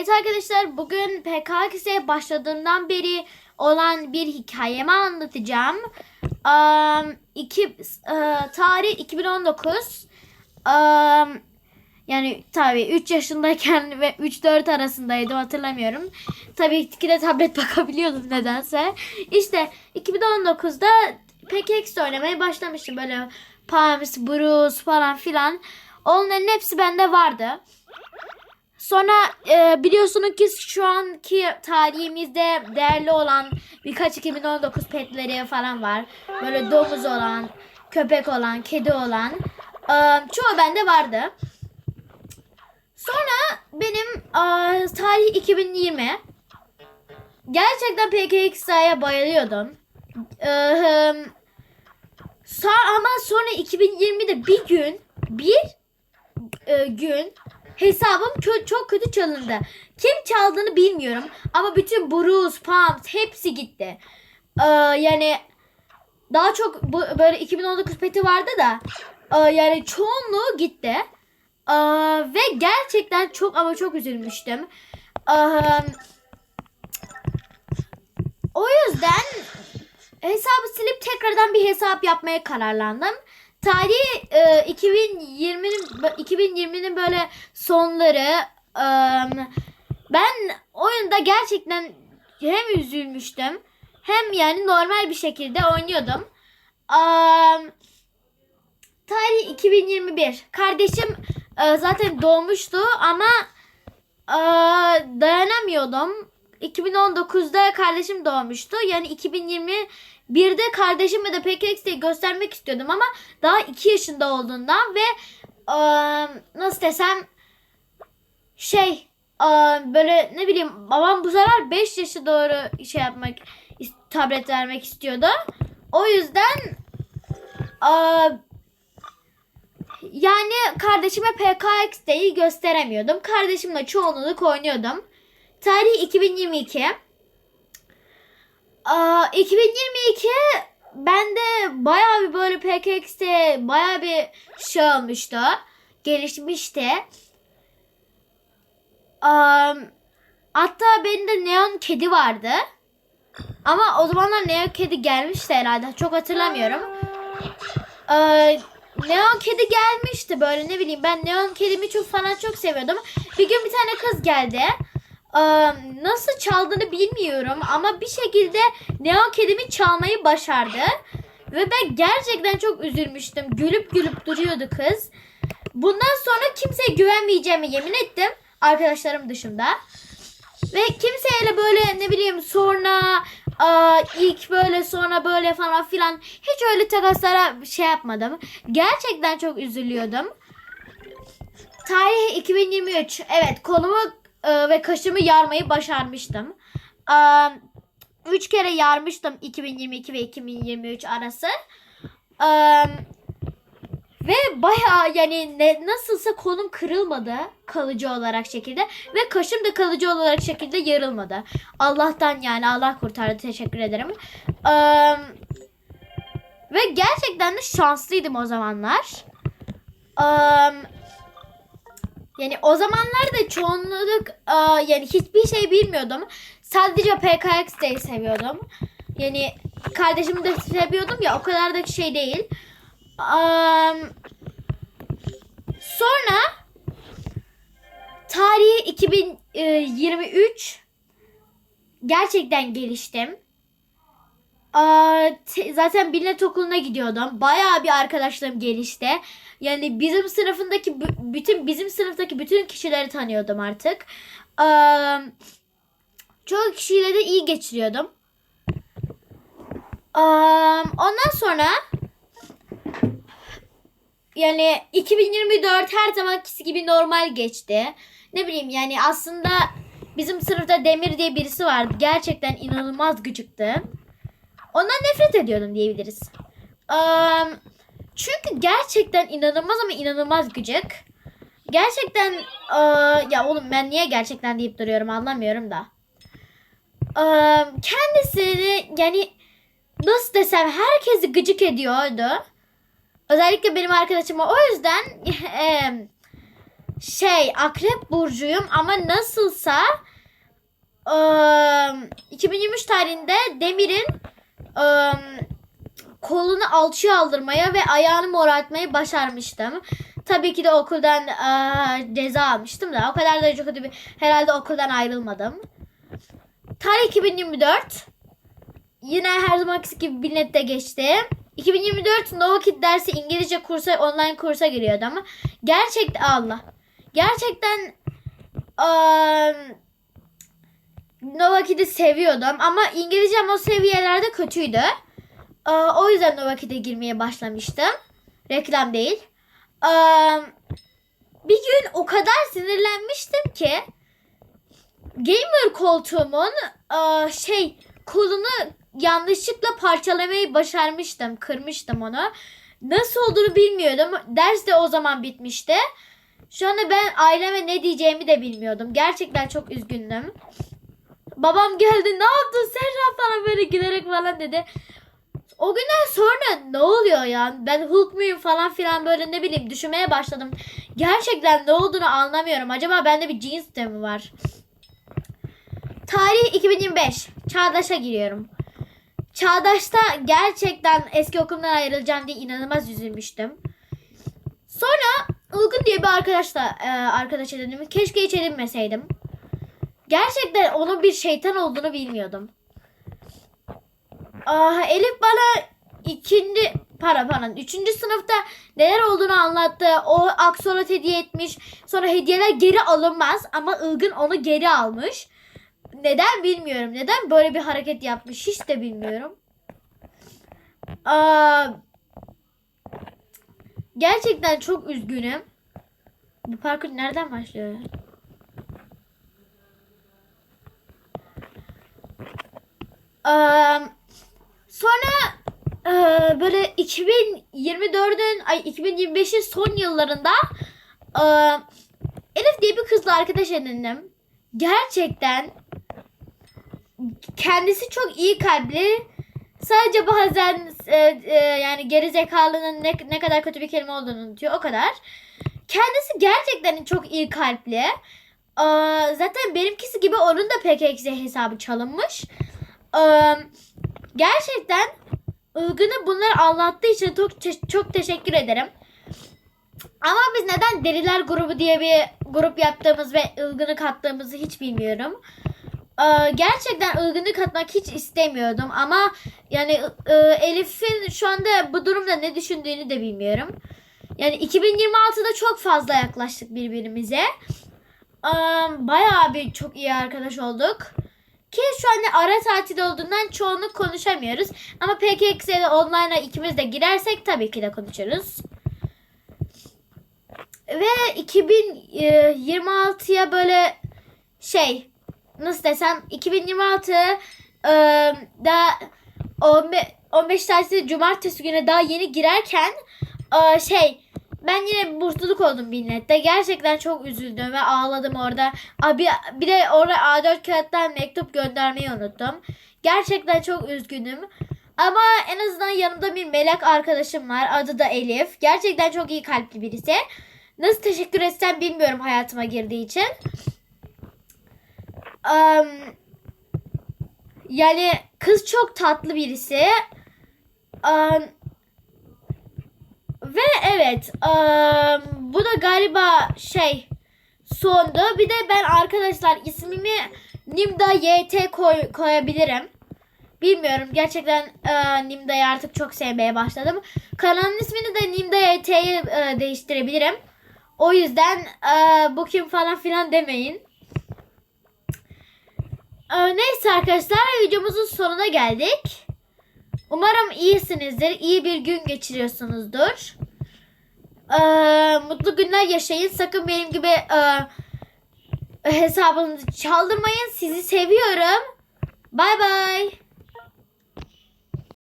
Evet arkadaşlar bugün PKX'e başladığından beri olan bir hikayemi anlatacağım. Um, iki, e, tarih 2019. Um, yani tabii 3 yaşındayken ve 3-4 arasındaydım hatırlamıyorum. Tabii ki de tablet bakabiliyordum nedense. İşte 2019'da PKX oynamaya başlamıştım. Böyle Palms, Bruce falan filan. Onların hepsi bende vardı. Sonra e, biliyorsunuz ki şu anki tarihimizde değerli olan birkaç 2019 petleri falan var. Böyle domuz olan, köpek olan, kedi olan. E, çoğu bende vardı. Sonra benim e, tarih 2020. Gerçekten PKX'e bayılıyordum. E, ama sonra 2020'de bir gün bir e, gün hesabım kö- çok kötü çalındı. Kim çaldığını bilmiyorum ama bütün Bruce, Pumps hepsi gitti. E, yani daha çok bu, böyle 2019 peti vardı da e, yani çoğunluğu gitti. E, ve gerçekten çok ama çok üzülmüştüm. E, o yüzden hesabı silip tekrardan bir hesap yapmaya kararlandım. Tarih e, 2020'nin 2020'nin böyle sonları e, ben oyunda gerçekten hem üzülmüştüm hem yani normal bir şekilde oynuyordum. E, tarih 2021. Kardeşim e, zaten doğmuştu ama e, dayanamıyordum. 2019'da kardeşim doğmuştu. Yani 2021'de kardeşime de PKX'yi göstermek istiyordum ama daha 2 yaşında olduğundan ve e, nasıl desem şey e, böyle ne bileyim babam bu sefer 5 yaşı doğru şey yapmak tablet vermek istiyordu. O yüzden e, yani kardeşime PKX'yi gösteremiyordum. Kardeşimle çoğunluk oynuyordum. Tarih 2022. Aa, 2022 bende bayağı bir böyle PKX'te bayağı bir şey olmuştu. Gelişmişti. Aa, hatta benim de neon kedi vardı. Ama o zamanlar neon kedi gelmişti herhalde. Çok hatırlamıyorum. Ee, neon kedi gelmişti böyle ne bileyim ben neon kedimi çok falan çok seviyordum. Bir gün bir tane kız geldi. Ee, nasıl çaldığını bilmiyorum ama bir şekilde neon kedimi çalmayı başardı. Ve ben gerçekten çok üzülmüştüm. Gülüp gülüp duruyordu kız. Bundan sonra kimseye güvenmeyeceğimi yemin ettim. Arkadaşlarım dışında. Ve kimseyle böyle ne bileyim sonra aa, ilk böyle sonra böyle falan filan hiç öyle takaslara şey yapmadım. Gerçekten çok üzülüyordum. Tarih 2023. Evet kolumu e, ve kaşımı yarmayı başarmıştım. E, üç kere yarmıştım 2022 ve 2023 arası. E, ve baya yani ne, nasılsa kolum kırılmadı kalıcı olarak şekilde ve kaşım da kalıcı olarak şekilde yarılmadı. Allah'tan yani Allah kurtardı teşekkür ederim. Ve gerçekten de şanslıydım o zamanlar. E, yani o zamanlar da çoğunluk e, yani hiçbir şey bilmiyordum. Sadece PKX'deyi seviyordum. Yani kardeşimi de seviyordum ya o kadar da şey değil. Am, sonra tarihi 2023 gerçekten geliştim. Zaten Bilnet Okulu'na gidiyordum. Bayağı bir arkadaşlarım gelişti. Yani bizim sınıfındaki bü- bütün bizim sınıftaki bütün kişileri tanıyordum artık. Çoğu kişiyle de iyi geçiriyordum. Ondan sonra yani 2024 her zamankisi gibi normal geçti. Ne bileyim yani aslında bizim sınıfta Demir diye birisi vardı. Gerçekten inanılmaz gıcıktı. Ondan nefret ediyordum diyebiliriz. Am, çünkü gerçekten inanılmaz ama inanılmaz gıcık. Gerçekten aa, ya oğlum ben niye gerçekten deyip duruyorum anlamıyorum da. Am, kendisini yani nasıl desem herkesi gıcık ediyordu. Özellikle benim arkadaşıma o yüzden şey akrep burcuyum ama nasılsa eee, 2023 tarihinde Demir'in eee, kolunu alçıya aldırmaya ve ayağını morartmayı başarmıştım. Tabii ki de okuldan eee, ceza almıştım da o kadar da çok kötü bir herhalde okuldan ayrılmadım. Tarih 2024. Yine her zamanki gibi Bilet'te geçti. 2024 Nova Kid dersi İngilizce kursa online kursa giriyordum. Gerçekten Allah. Gerçekten eee Nova Kid'i seviyordum ama İngilizcem o seviyelerde kötüydü. Eee, o yüzden Nova Kid'e girmeye başlamıştım. Reklam değil. Eee, bir gün o kadar sinirlenmiştim ki gamer koltuğumun eee, şey kolunu yanlışlıkla parçalamayı başarmıştım. Kırmıştım onu. Nasıl olduğunu bilmiyordum. Ders de o zaman bitmişti. Şu anda ben aileme ne diyeceğimi de bilmiyordum. Gerçekten çok üzgündüm. Babam geldi ne yaptın Serra falan böyle gülerek falan dedi. O günden sonra ne oluyor ya? Ben Hulk muyum falan filan böyle ne bileyim düşünmeye başladım. Gerçekten ne olduğunu anlamıyorum. Acaba bende bir cins de mi var? Tarih 2025. Çağdaş'a giriyorum. Çağdaş'ta gerçekten eski okulumdan ayrılacağım diye inanılmaz üzülmüştüm. Sonra Ilgın diye bir arkadaşla e, arkadaş edindim. Keşke hiç edinmeseydim. Gerçekten onun bir şeytan olduğunu bilmiyordum. Aa, Elif bana ikinci para pardon üçüncü sınıfta neler olduğunu anlattı. O aksolot hediye etmiş. Sonra hediyeler geri alınmaz ama Ilgın onu geri almış. Neden bilmiyorum. Neden böyle bir hareket yapmış hiç de bilmiyorum. Aa, gerçekten çok üzgünüm. Bu parkur nereden başlıyor? Sonra e, böyle 2024'ün ay 2025'in son yıllarında e, Elif diye bir kızla arkadaş edindim. Gerçekten kendisi çok iyi kalpli. Sadece bazen e, e, yani geri zekalının ne, ne kadar kötü bir kelime olduğunu unutuyor o kadar. Kendisi gerçekten çok iyi kalpli. Aa, zaten benimkisi gibi onun da PKX hesabı çalınmış. Gerçekten Ilgın'ı bunları anlattığı için çok, çok teşekkür ederim. Ama biz neden Deliler grubu diye bir grup yaptığımız ve Ilgın'ı kattığımızı hiç bilmiyorum. Ee, gerçekten ılgını katmak hiç istemiyordum ama yani Elif'in şu anda bu durumda ne düşündüğünü de bilmiyorum. Yani 2026'da çok fazla yaklaştık birbirimize. Ee, bayağı bir çok iyi arkadaş olduk. Ki şu anda ara tatil olduğundan çoğunluk konuşamıyoruz. Ama PKX'e online'a ikimiz de girersek tabii ki de konuşuruz. Ve 2026'ya böyle şey nasıl desem 2026 e, da 15, 15 tanesi cumartesi günü daha yeni girerken e, şey ben yine bursluluk oldum millette. Gerçekten çok üzüldüm ve ağladım orada. Abi bir de orada A4 kağıttan mektup göndermeyi unuttum. Gerçekten çok üzgünüm. Ama en azından yanımda bir melek arkadaşım var. Adı da Elif. Gerçekten çok iyi kalpli birisi. Nasıl teşekkür etsem bilmiyorum hayatıma girdiği için. Am, yani kız çok tatlı birisi. Am, ve evet am, bu da galiba şey sondu. Bir de ben arkadaşlar ismimi Nimda YT koy, koyabilirim. Bilmiyorum gerçekten e, Nimda'yı artık çok sevmeye başladım. Kanalın ismini de Nimda YT'ye e, değiştirebilirim. O yüzden e, bu kim falan filan demeyin. Ee, Neyse arkadaşlar videomuzun sonuna geldik. Umarım iyisinizdir. iyi bir gün geçiriyorsunuzdur. Ee, mutlu günler yaşayın. Sakın benim gibi e, hesabınızı çaldırmayın. Sizi seviyorum. Bay bay.